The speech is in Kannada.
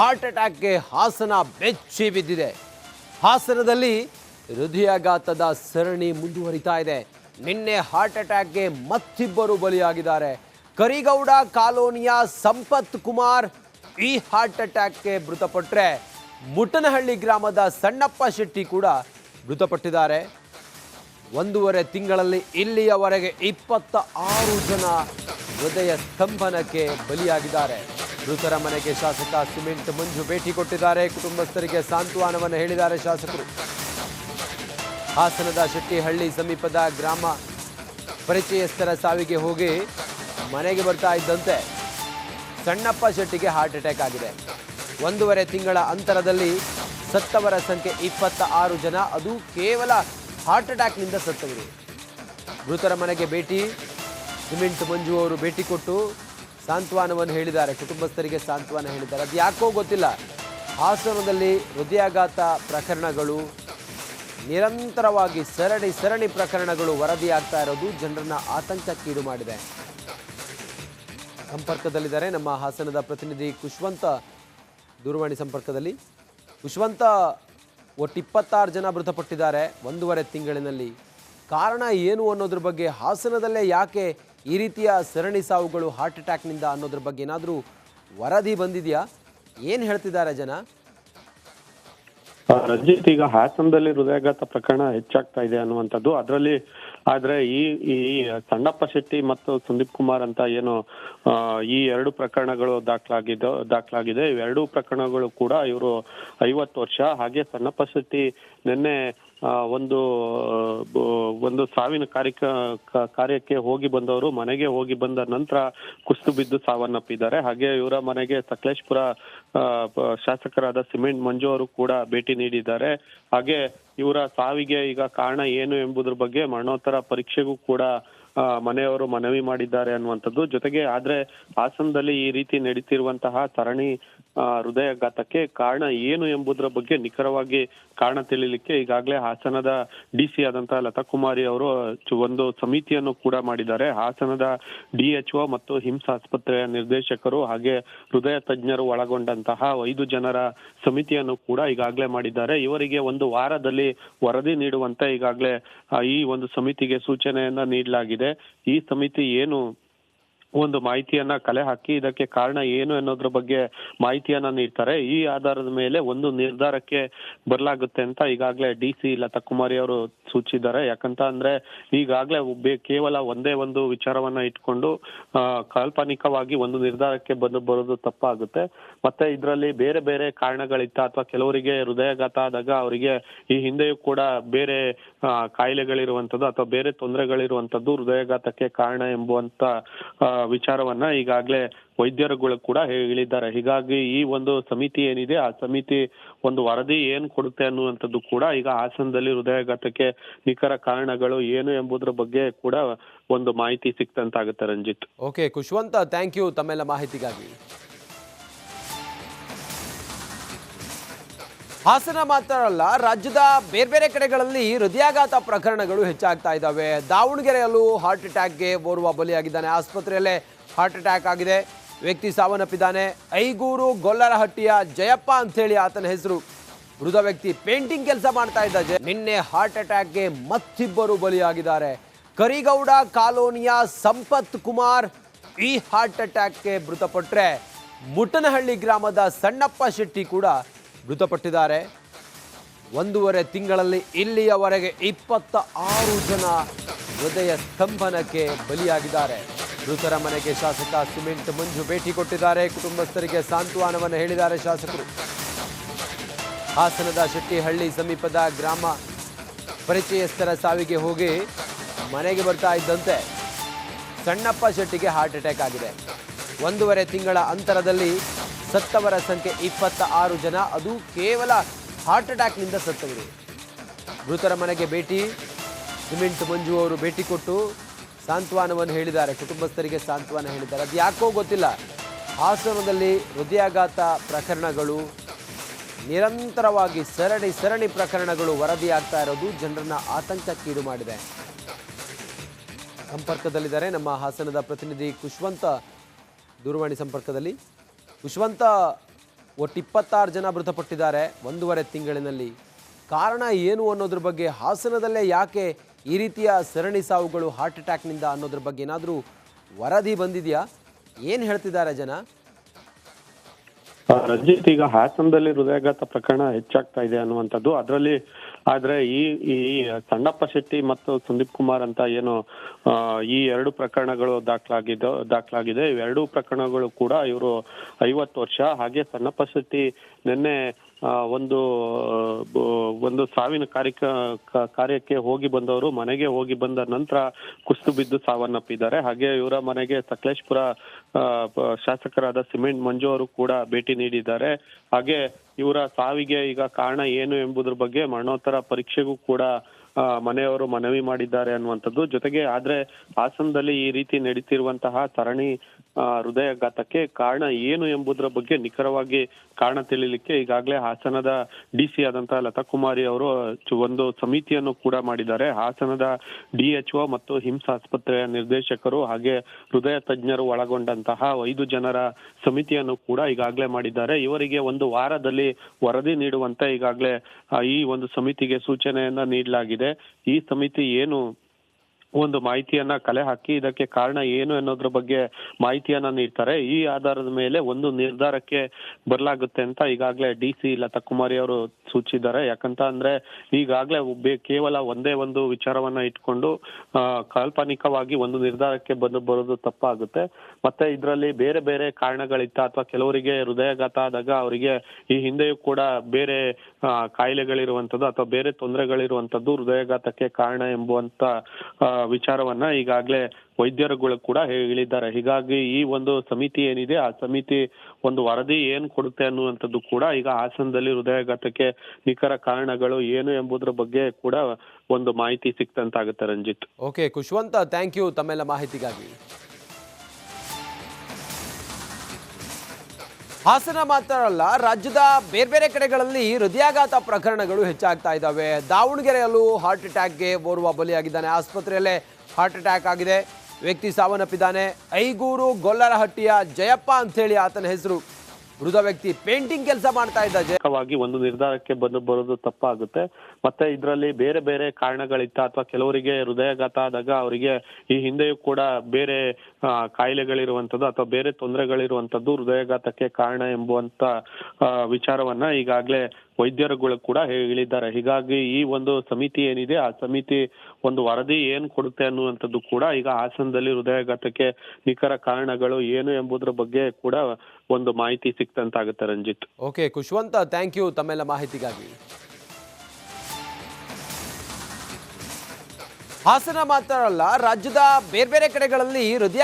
ಹಾರ್ಟ್ ಅಟ್ಯಾಕ್ಗೆ ಹಾಸನ ಬೆಚ್ಚಿ ಬಿದ್ದಿದೆ. ಹಾಸನದಲ್ಲಿ ಹೃದಯಾಘಾತದ ಸರಣಿ ಮುಂದುವರಿತಾ ಇದೆ. ನಿನ್ನೆ ಹಾರ್ಟ್ ಅಟ್ಯಾಕ್ಗೆ ಮತ್ತಿಬ್ಬರು ಬಲಿಯಾಗಿದ್ದಾರೆ. ಕರಿಗೌಡ ಕಾಲೋನಿಯ ಸಂಪತ್ ಕುಮಾರ್ ಈ ಹಾರ್ಟ್ ಅಟ್ಯಾಕ್ಗೆ ಮೃತಪಟ್ಟರೆ ಮುಟ್ಟನಹಳ್ಳಿ ಗ್ರಾಮದ ಸಣ್ಣಪ್ಪ ಶೆಟ್ಟಿ ಕೂಡ ಮೃತಪಟ್ಟಿದ್ದಾರೆ. ಒಂದೂವರೆ ತಿಂಗಳಲ್ಲಿ ಇಲ್ಲಿಯವರೆಗೆ ಇಪ್ಪತ್ತ ಆರು ಜನ ಹೃದಯ ಸ್ತಂಭನಕ್ಕೆ ಬಲಿಯಾಗಿದ್ದಾರೆ. ಮೃತರ ಮನೆಗೆ ಶಾಸಕ ಸಿಮೆಂಟ್ ಮಂಜು ಭೇಟಿ ಕೊಟ್ಟಿದ್ದಾರೆ. ಕುಟುಂಬಸ್ಥರಿಗೆ ಸಾಂತ್ವನವನ್ನು ಹೇಳಿದ್ದಾರೆ ಶಾಸಕರು. ಹಾಸನದ ಶೆಟ್ಟಿಹಳ್ಳಿ ಸಮೀಪದ ಗ್ರಾಮ ಪರಿಚಯಸ್ಥರ ಸಾವಿಗೆ ಹೋಗಿ ಮನೆಗೆ ಬರ್ತಾ ಇದ್ದಂತೆ ಸಣ್ಣಪ್ಪ ಶೆಟ್ಟಿಗೆ ಹಾರ್ಟ್ ಅಟ್ಯಾಕ್ ಆಗಿದೆ. ಒಂದೂವರೆ ತಿಂಗಳ ಅಂತರದಲ್ಲಿ ಸತ್ತವರ ಸಂಖ್ಯೆ ಇಪ್ಪತ್ತ ಆರು ಜನ. ಅದು ಕೇವಲ ಹಾರ್ಟ್ ಅಟ್ಯಾಕ್ನಿಂದ ಸತ್ತವರು ಮೃತರ ಮನೆಗೆ ಭೇಟಿ, ಸಿಮೆಂಟ್ ಮಂಜು ಅವರು ಭೇಟಿ ಕೊಟ್ಟು ಸಾಂತ್ವನವನ್ನು ಹೇಳಿದ್ದಾರೆ, ಕುಟುಂಬಸ್ಥರಿಗೆ ಸಾಂತ್ವನ ಹೇಳಿದ್ದಾರೆ. ಅದು ಯಾಕೋ ಗೊತ್ತಿಲ್ಲ. ಹಾಸನದಲ್ಲಿ ಹೃದಯಾಘಾತ ಪ್ರಕರಣಗಳು ನಿರಂತರವಾಗಿ ಸರಣಿ ಸರಣಿ ಪ್ರಕರಣಗಳು ವರದಿಯಾಗ್ತಾ ಇರೋದು, ಜನರನ್ನ ಆತಂಕಕ್ಕೀಡು ಮಾಡಿದೆ. ಸಂಪರ್ಕದಲ್ಲಿದ್ದಾರೆ ನಮ್ಮ ಹಾಸನದ ಪ್ರತಿನಿಧಿ ಕುಶ್ವಂತ ದೂರವಾಣಿ ಸಂಪರ್ಕದಲ್ಲಿ. ಕುಶ್ವಂತ, ಒಟ್ಟು ಇಪ್ಪತ್ತಾರು ಜನ ಮೃತಪಟ್ಟಿದ್ದಾರೆ ಒಂದೂವರೆ ತಿಂಗಳಿನಲ್ಲಿ. ಕಾರಣ ಏನು ಅನ್ನೋದ್ರ ಬಗ್ಗೆ ಹಾಸನದಲ್ಲೇ ಯಾಕೆ ಈ ರೀತಿಯ ಸರಣಿ ಸಾವುಗಳು ಹಾರ್ಟ್ ಅಟ್ಯಾಕ್ನಿಂದ ಅನ್ನೋದ್ರ ಬಗ್ಗೆ ಏನಾದರೂ ವರದಿ ಬಂದಿದೆಯಾ? ಏನು ಹೇಳ್ತಿದ್ದಾರೆ ಜನ? ರಂಜಿತ್ ಈಗ ಹಾಸನದಲ್ಲಿ ಹೃದಯಾಘಾತ ಪ್ರಕರಣ ಹೆಚ್ಚಾಗ್ತಾ ಇದೆ ಅನ್ನುವಂಥದ್ದು. ಅದರಲ್ಲಿ ಆದ್ರೆ ಈ ಈ ಸಣ್ಣಪ್ಪ ಶೆಟ್ಟಿ ಮತ್ತು ಸಂದೀಪ್ ಕುಮಾರ್ ಅಂತ ಏನು ಈ ಎರಡು ಪ್ರಕರಣಗಳು ದಾಖಲಾಗಿದ್ದು, ದಾಖಲಾಗಿದೆ. ಇವೆರಡೂ ಪ್ರಕರಣಗಳು ಕೂಡ ಇವರು ಐವತ್ತು ವರ್ಷ. ಹಾಗೆ ಸಣ್ಣಪ್ಪ ಶೆಟ್ಟಿ ನಿನ್ನೆ ಒಂದು ಒಂದು ಸಾವಿನ ಕಾರ್ಯಕ ಕಾರ್ಯಕ್ಕೆ ಹೋಗಿ ಬಂದವರು, ಮನೆಗೆ ಹೋಗಿ ಬಂದ ನಂತರ ಕುಸಿದು ಬಿದ್ದು ಸಾವನ್ನಪ್ಪಿದ್ದಾರೆ. ಹಾಗೆ ಇವರ ಮನೆಗೆ ಸಕಲೇಶ್ಪುರ ಶಾಸಕರಾದ ಸಿಮೆಂಟ್ ಮಂಜು ಅವರು ಕೂಡ ಭೇಟಿ ನೀಡಿದ್ದಾರೆ. ಹಾಗೆ ಇವರ ಸಾವಿಗೆ ಈಗ ಕಾರಣ ಏನು ಎಂಬುದ್ರ ಬಗ್ಗೆ ಮರಣೋತ್ತರ ಪರೀಕ್ಷೆಗೂ ಕೂಡ ಮನೆಯವರು ಮನವಿ ಮಾಡಿದ್ದಾರೆ ಅನ್ನುವಂಥದ್ದು. ಜೊತೆಗೆ ಆದ್ರೆ ಹಾಸನದಲ್ಲಿ ಈ ರೀತಿ ನಡೀತಿರುವಂತಹ ಸರಣಿ ಹೃದಯಾಘಾತಕ್ಕೆ ಕಾರಣ ಏನು ಎಂಬುದರ ಬಗ್ಗೆ ನಿಖರವಾಗಿ ಕಾರಣ ತಿಳಿಲಿಕ್ಕೆ ಈಗಾಗಲೇ ಹಾಸನದ ಡಿ ಸಿ ಆದಂತಹ ಲತಾ ಕುಮಾರಿ ಅವರು ಒಂದು ಸಮಿತಿಯನ್ನು ಕೂಡ ಮಾಡಿದ್ದಾರೆ. ಹಾಸನದ ಡಿಎಚ್ಒ ಮತ್ತು ಹಿಮ್ಸ್ ಆಸ್ಪತ್ರೆಯ ನಿರ್ದೇಶಕರು ಹಾಗೆ ಹೃದಯ ತಜ್ಞರು ಒಳಗೊಂಡಂತಹ ಐದು ಜನರ ಸಮಿತಿಯನ್ನು ಕೂಡ ಈಗಾಗಲೇ ಮಾಡಿದ್ದಾರೆ. ಇವರಿಗೆ ಒಂದು ವಾರದಲ್ಲಿ ವರದಿ ನೀಡುವಂತೆ ಈಗಾಗಲೇ ಈ ಒಂದು ಸಮಿತಿಗೆ ಸೂಚನೆಯನ್ನ ನೀಡಲಾಗಿದೆ. ಈ ಸಮಿತಿ ಏನು ಒಂದು ಮಾಹಿತಿಯನ್ನ ಕಲೆ ಹಾಕಿ ಇದಕ್ಕೆ ಕಾರಣ ಏನು ಅನ್ನೋದ್ರ ಬಗ್ಗೆ ಮಾಹಿತಿಯನ್ನ ನೀಡ್ತಾರೆ. ಈ ಆಧಾರದ ಮೇಲೆ ಒಂದು ನಿರ್ಧಾರಕ್ಕೆ ಬರಲಾಗುತ್ತೆ ಅಂತ ಈಗಾಗಲೇ ಡಿ ಸಿ ಲತಾ ಕುಮಾರಿ ಅವರು ಸೂಚಿಸಿದ್ದಾರೆ ಯಾಕಂತ ಅಂದ್ರೆ ಈಗಾಗಲೇ ಕೇವಲ ಒಂದೇ ಒಂದು ವಿಚಾರವನ್ನ ಇಟ್ಕೊಂಡು ಕಾಲ್ಪನಿಕವಾಗಿ ಒಂದು ನಿರ್ಧಾರಕ್ಕೆ ಬಂದು ಬರೋದು ತಪ್ಪಾಗುತ್ತೆ. ಮತ್ತೆ ಇದರಲ್ಲಿ ಬೇರೆ ಬೇರೆ ಕಾರಣಗಳಿತ್ತ ಅಥವಾ ಕೆಲವರಿಗೆ ಹೃದಯಾಘಾತ ಆದಾಗ ಅವರಿಗೆ ಈ ಹಿಂದೆಯೂ ಕೂಡ ಬೇರೆ ಕಾಯಿಲೆಗಳಿರುವಂತದ್ದು ಅಥವಾ ಬೇರೆ ತೊಂದರೆಗಳಿರುವಂತದ್ದು ಹೃದಯಾಘಾತಕ್ಕೆ ಕಾರಣ ಎಂಬುವಂತ ವಿಚಾರವನ್ನ ಈಗಾಗಲೇ ವೈದ್ಯರುಗಳು ಕೂಡ ಹೇಳಿದ್ದಾರೆ. ಹೀಗಾಗಿ ಈ ಒಂದು ಸಮಿತಿ ಏನಿದೆ, ಆ ಸಮಿತಿ ಒಂದು ವರದಿ ಏನ್ ಕೊಡುತ್ತೆ ಅನ್ನುವಂಥದ್ದು ಕೂಡ ಈಗ ಹಾಸನದಲ್ಲಿ ಹೃದಯಾಘಾತಕ್ಕೆ ನಿಖರ ಕಾರಣಗಳು ಏನು ಎಂಬುದರ ಬಗ್ಗೆ ಕೂಡ ಒಂದು ಮಾಹಿತಿ ಸಿಕ್ತಂತಾಗುತ್ತೆ Ranjith. Okay Khushwant thank you ತಮ್ಮೆಲ್ಲ ಮಾಹಿತಿಗಾಗಿ. ಹಾಸನ ಮಾತ್ರ ಅಲ್ಲ ರಾಜ್ಯದ ಬೇರೆ ಬೇರೆ ಕಡೆಗಳಲ್ಲಿ ಹೃದಯಾಘಾತ ಪ್ರಕರಣಗಳು ಹೆಚ್ಚಾಗ್ತಾ ಇದ್ದಾವೆ. ದಾವಣಗೆರೆಯಲ್ಲೂ ಹಾರ್ಟ್ ಅಟ್ಯಾಕ್ಗೆ ಓರ್ವ ಬಲಿಯಾಗಿದ್ದಾನೆ. ಆಸ್ಪತ್ರೆಯಲ್ಲೇ ಹಾರ್ಟ್ ಅಟ್ಯಾಕ್ ಆಗಿದೆ. ವ್ಯಕ್ತಿ ಸಾವನ್ನಪ್ಪಿದ್ದಾನೆ. ಐಗೂರು ಗೊಲ್ಲರಹಟ್ಟಿಯ ಜಯಪ್ಪ ಅಂತೇಳಿ ಆತನ ಹೆಸರು. ಮೃತ ವ್ಯಕ್ತಿ ಪೇಂಟಿಂಗ್ ಕೆಲಸ ಮಾಡ್ತಾ ಇದ್ದ ನಿನ್ನೆ ಹಾರ್ಟ್ ಅಟ್ಯಾಕ್ಗೆ ಮತ್ತಿಬ್ಬರು ಬಲಿಯಾಗಿದ್ದಾರೆ. ಕರಿಗೌಡ ಕಾಲೋನಿಯ ಸಂಪತ್ ಕುಮಾರ್ ಈ ಹಾರ್ಟ್ ಅಟ್ಯಾಕ್ಗೆ ಮೃತಪಟ್ಟರೆ ಮುಟ್ಟನಹಳ್ಳಿ ಗ್ರಾಮದ ಸಣ್ಣಪ್ಪ ಶೆಟ್ಟಿ ಕೂಡ ಮೃತಪಟ್ಟಿದ್ದಾರೆ. ಒಂದೂವರೆ ತಿಂಗಳಲ್ಲಿ ಇಲ್ಲಿಯವರೆಗೆ ಇಪ್ಪತ್ತ ಆರು ಜನ ಹೃದಯ ಸ್ತಂಭನಕ್ಕೆ ಬಲಿಯಾಗಿದ್ದಾರೆ. ಮೃತರ ಮನೆಗೆ ಶಾಸಕ ಸಿಮೆಂಟ್ ಮಂಜು ಭೇಟಿ ಕೊಟ್ಟಿದ್ದಾರೆ. ಕುಟುಂಬಸ್ಥರಿಗೆ ಸಾಂತ್ವನವನ್ನು ಹೇಳಿದ್ದಾರೆ ಶಾಸಕರು. ಹಾಸನದ ಶೆಟ್ಟಿಹಳ್ಳಿ ಸಮೀಪದ ಗ್ರಾಮ ಪರಿಚಯಸ್ಥರ ಸಾವಿಗೆ ಹೋಗಿ ಮನೆಗೆ ಬರ್ತಾ ಇದ್ದಂತೆ ಸಣ್ಣಪ್ಪ ಶೆಟ್ಟಿಗೆ ಹಾರ್ಟ್ ಅಟ್ಯಾಕ್ ಆಗಿದೆ. ಒಂದೂವರೆ ತಿಂಗಳ ಅಂತರದಲ್ಲಿ ಸತ್ತವರ ಸಂಖ್ಯೆ ಇಪ್ಪತ್ತ ಆರು ಜನ. ಅದು ಕೇವಲ ಹಾರ್ಟ್ ಅಟ್ಯಾಕ್ನಿಂದ ಸತ್ತವರು ಮೃತರ ಮನೆಗೆ ಭೇಟಿ, ಸಿಮೆಂಟ್ ಮಂಜು ಅವರು ಭೇಟಿ ಕೊಟ್ಟು ಸಾಂತ್ವನವನ್ನು ಹೇಳಿದ್ದಾರೆ. ಕುಟುಂಬಸ್ಥರಿಗೆ ಸಾಂತ್ವನ ಹೇಳಿದ್ದಾರೆ. ಅದು ಯಾಕೋ ಗೊತ್ತಿಲ್ಲ. ಹಾಸನದಲ್ಲಿ ಹೃದಯಾಘಾತ ಪ್ರಕರಣಗಳು ನಿರಂತರವಾಗಿ ಸರಣಿ ಸರಣಿ ಪ್ರಕರಣಗಳು ವರದಿಯಾಗ್ತಾ ಇರೋದು. ಜನರನ್ನ ಆತಂಕಕ್ಕೀಡು ಮಾಡಿದೆ. ಸಂಪರ್ಕದಲ್ಲಿದ್ದಾರೆ ನಮ್ಮ ಹಾಸನದ ಪ್ರತಿನಿಧಿ ಕುಶ್ವಂತ ದೂರವಾಣಿ ಸಂಪರ್ಕದಲ್ಲಿ. ಕುಶ್ವಂತ ಒಟ್ಟು ಇಪ್ಪತ್ತಾರು ಜನ ಮೃತಪಟ್ಟಿದ್ದಾರೆ ಒಂದೂವರೆ ತಿಂಗಳಿನಲ್ಲಿ. ಕಾರಣ ಏನು ಅನ್ನೋದ್ರ ಬಗ್ಗೆ ಹಾಸನದಲ್ಲೇ ಯಾಕೆ ಈ ರೀತಿಯ ಸರಣಿ ಸಾವುಗಳು ಹಾರ್ಟ್ ಅಟ್ಯಾಕ್ನಿಂದ ಅನ್ನೋದ್ರ ಬಗ್ಗೆ ಏನಾದರೂ ವರದಿ ಬಂದಿದೆಯಾ? ಏನು ಹೇಳ್ತಿದ್ದಾರೆ ಜನ? ರಂಜಿತ್ ಈಗ ಹಾಸನದಲ್ಲಿ ಹೃದಯಾಘಾತ ಪ್ರಕರಣ ಹೆಚ್ಚಾಗ್ತಾ ಇದೆ ಅನ್ನುವಂಥದ್ದು. ಅದರಲ್ಲಿ ಆದ್ರೆ ಈ ಈ ಸಣ್ಣಪ್ಪ ಶೆಟ್ಟಿ ಮತ್ತು ಸಂದೀಪ್ ಕುಮಾರ್ ಅಂತ ಏನು ಈ ಎರಡು ಪ್ರಕರಣಗಳು ದಾಖಲಾಗಿದ್ದು, ದಾಖಲಾಗಿದೆ. ಇವೆರಡೂ ಪ್ರಕರಣಗಳು ಕೂಡ ಇವರು ಐವತ್ತು ವರ್ಷ. ಹಾಗೆ ಸಣ್ಣಪ್ಪ ಶೆಟ್ಟಿ ನಿನ್ನೆ ಒಂದು ಒಂದು ಸಾವಿನ ಕಾರ್ಯಕ ಕಾರ್ಯಕ್ಕೆ ಹೋಗಿ ಬಂದವರು, ಮನೆಗೆ ಹೋಗಿ ಬಂದ ನಂತರ ಕುಸಿದು ಬಿದ್ದು ಸಾವನ್ನಪ್ಪಿದ್ದಾರೆ. ಹಾಗೆ ಇವರ ಮನೆಗೆ ಸಕಲೇಶ್ಪುರ ಶಾಸಕರಾದ ಸಿಮೆಂಟ್ ಮಂಜು ಅವರು ಕೂಡ ಭೇಟಿ ನೀಡಿದ್ದಾರೆ. ಹಾಗೆ ಇವರ ಸಾವಿಗೆ ಈಗ ಕಾರಣ ಏನು ಎಂಬುದ್ರ ಬಗ್ಗೆ ಮರಣೋತ್ತರ ಪರೀಕ್ಷೆಗೂ ಕೂಡ ಮನೆಯವರು ಮನವಿ ಮಾಡಿದ್ದಾರೆ ಅನ್ನುವಂಥದ್ದು. ಜೊತೆಗೆ ಆದ್ರೆ ಹಾಸನದಲ್ಲಿ ಈ ರೀತಿ ನಡೀತಿರುವಂತಹ ಸರಣಿ ಹೃದಯಾಘಾತಕ್ಕೆ ಕಾರಣ ಏನು ಎಂಬುದರ ಬಗ್ಗೆ ನಿಖರವಾಗಿ ಕಾರಣ ತಿಳಿಲಿಕ್ಕೆ ಈಗಾಗಲೇ ಹಾಸನದ ಡಿ ಸಿ ಆದಂತಹ ಲತಾ ಕುಮಾರಿ ಅವರು ಒಂದು ಸಮಿತಿಯನ್ನು ಕೂಡ ಮಾಡಿದ್ದಾರೆ. ಹಾಸನದ ಡಿಎಚ್ಒ ಮತ್ತು ಹಿಮ್ಸ್ ಆಸ್ಪತ್ರೆಯ ನಿರ್ದೇಶಕರು ಹಾಗೆ ಹೃದಯ ತಜ್ಞರು ಒಳಗೊಂಡಂತಹ ಐದು ಜನರ ಸಮಿತಿಯನ್ನು ಕೂಡ ಈಗಾಗಲೇ ಮಾಡಿದ್ದಾರೆ. ಇವರಿಗೆ ಒಂದು ವಾರದಲ್ಲಿ ವರದಿ ನೀಡುವಂತೆ ಈಗಾಗಲೇ ಈ ಒಂದು ಸಮಿತಿಗೆ ಸೂಚನೆಯನ್ನ ನೀಡಲಾಗಿದೆ. ಈ ಸಮಿತಿ ಏನು ಒಂದು ಮಾಹಿತಿಯನ್ನ ಕಲೆ ಹಾಕಿ ಇದಕ್ಕೆ ಕಾರಣ ಏನು ಅನ್ನೋದ್ರ ಬಗ್ಗೆ ಮಾಹಿತಿಯನ್ನ ನೀಡ್ತಾರೆ. ಈ ಆಧಾರದ ಮೇಲೆ ಒಂದು ನಿರ್ಧಾರಕ್ಕೆ ಬರಲಾಗುತ್ತೆ ಅಂತ ಈಗಾಗಲೇ ಡಿ ಸಿ ಲತಾ ಕುಮಾರಿ ಅವರು ಸೂಚಿಸಿದ್ದಾರೆ ಯಾಕಂತ ಅಂದ್ರೆ ಈಗಾಗಲೇ ಕೇವಲ ಒಂದೇ ಒಂದು ವಿಚಾರವನ್ನ ಇಟ್ಕೊಂಡು ಕಾಲ್ಪನಿಕವಾಗಿ ಒಂದು ನಿರ್ಧಾರಕ್ಕೆ ಬಂದು ಬರೋದು ತಪ್ಪಾಗುತ್ತೆ. ಮತ್ತೆ ಇದರಲ್ಲಿ ಬೇರೆ ಬೇರೆ ಕಾರಣಗಳಿತ್ತ ಅಥವಾ ಕೆಲವರಿಗೆ ಹೃದಯಾಘಾತ ಆದಾಗ ಅವರಿಗೆ ಈ ಹಿಂದೆಯೂ ಕೂಡ ಬೇರೆ ಕಾಯಿಲೆಗಳಿರುವಂತದ್ದು ಅಥವಾ ಬೇರೆ ತೊಂದರೆಗಳಿರುವಂತದ್ದು ಹೃದಯಾಘಾತಕ್ಕೆ ಕಾರಣ ಎಂಬುವಂತ ವಿಚಾರವನ್ನ ಈಗಾಗಲೇ ವೈದ್ಯರುಗಳು ಕೂಡ ಹೇಳಿದ್ದಾರೆ. ಹೀಗಾಗಿ ಈ ಒಂದು ಸಮಿತಿ ಏನಿದೆ, ಆ ಸಮಿತಿ ಒಂದು ವರದಿ ಏನ್ ಕೊಡುತ್ತೆ ಅನ್ನುವಂಥದ್ದು ಕೂಡ ಈಗ ಹಾಸನದಲ್ಲಿ ಹೃದಯಾಘಾತಕ್ಕೆ ನಿಖರ ಕಾರಣಗಳು ಏನು ಎಂಬುದರ ಬಗ್ಗೆ ಕೂಡ ಒಂದು ಮಾಹಿತಿ ಸಿಕ್ತಂತಾಗುತ್ತೆ Ranjith. Okay Khushwant thank you ತಮ್ಮೆಲ್ಲ ಮಾಹಿತಿಗಾಗಿ. ಹಾಸನ ಮಾತ್ರ ಅಲ್ಲ ರಾಜ್ಯದ ಬೇರೆ ಬೇರೆ ಕಡೆಗಳಲ್ಲಿ ಹೃದಯಾಘಾತ ಪ್ರಕರಣಗಳು ಹೆಚ್ಚಾಗ್ತಾ ಇದ್ದಾವೆ. ದಾವಣಗೆರೆಯಲ್ಲೂ ಹಾರ್ಟ್ ಅಟ್ಯಾಕ್ಗೆ ಓರ್ವ ಬಲಿಯಾಗಿದ್ದಾನೆ. ಆಸ್ಪತ್ರೆಯಲ್ಲೇ ಹಾರ್ಟ್ ಅಟ್ಯಾಕ್ ಆಗಿದೆ. ವ್ಯಕ್ತಿ ಸಾವನ್ನಪ್ಪಿದ್ದಾನೆ. ಐಗೂರು ಗೊಲ್ಲರಹಟ್ಟಿಯ ಜಯಪ್ಪ ಅಂಥೇಳಿ ಆತನ ಹೆಸರು. ಮೃತ ವ್ಯಕ್ತಿ ಪೇಂಟಿಂಗ್ ಕೆಲಸ ಮಾಡ್ತಾ ಇದ್ದ ಜಯವಾಗಿ ಒಂದು ನಿರ್ಧಾರಕ್ಕೆ ಬಂದು ಬರೋದು ತಪ್ಪಾಗುತ್ತೆ. ಮತ್ತೆ ಇದರಲ್ಲಿ ಬೇರೆ ಬೇರೆ ಕಾರಣಗಳಿತ್ತ ಅಥವಾ ಕೆಲವರಿಗೆ ಹೃದಯಾಘಾತ ಆದಾಗ ಅವರಿಗೆ ಈ ಹಿಂದೆಯೂ ಕೂಡ ಬೇರೆ ಕಾಯಿಲೆಗಳಿರುವಂತದ್ದು ಅಥವಾ ಬೇರೆ ತೊಂದರೆಗಳಿರುವಂತದ್ದು ಹೃದಯಾಘಾತಕ್ಕೆ ಕಾರಣ ಎಂಬುವಂತ ವಿಚಾರವನ್ನ ಈಗಾಗಲೇ ವೈದ್ಯರುಗಳು ಕೂಡ ಹೇಳಿದ್ದಾರೆ. ಹೀಗಾಗಿ ಈ ಒಂದು ಸಮಿತಿ ಏನಿದೆ, ಆ ಸಮಿತಿ ಒಂದು ವರದಿ ಏನ್ ಕೊಡುತ್ತೆ ಅನ್ನುವಂಥದ್ದು ಕೂಡ ಈಗ ಹಾಸನದಲ್ಲಿ ಹೃದಯಾಘಾತಕ್ಕೆ ನಿಖರ ಕಾರಣಗಳು ಏನು ಎಂಬುದರ ಬಗ್ಗೆ ಕೂಡ ಒಂದು ಮಾಹಿತಿ ಸಿಕ್ತಂತಾಗುತ್ತೆ Ranjith. Okay Khushwant thank you ತಮ್ಮೆಲ್ಲ ಮಾಹಿತಿಗಾಗಿ. ಹಾಸನ ಮಾತ್ರ ಅಲ್ಲ, ರಾಜ್ಯದ ಬೇರೆ ಬೇರೆ ಕಡೆಗಳಲ್ಲಿ ಹೃದಯ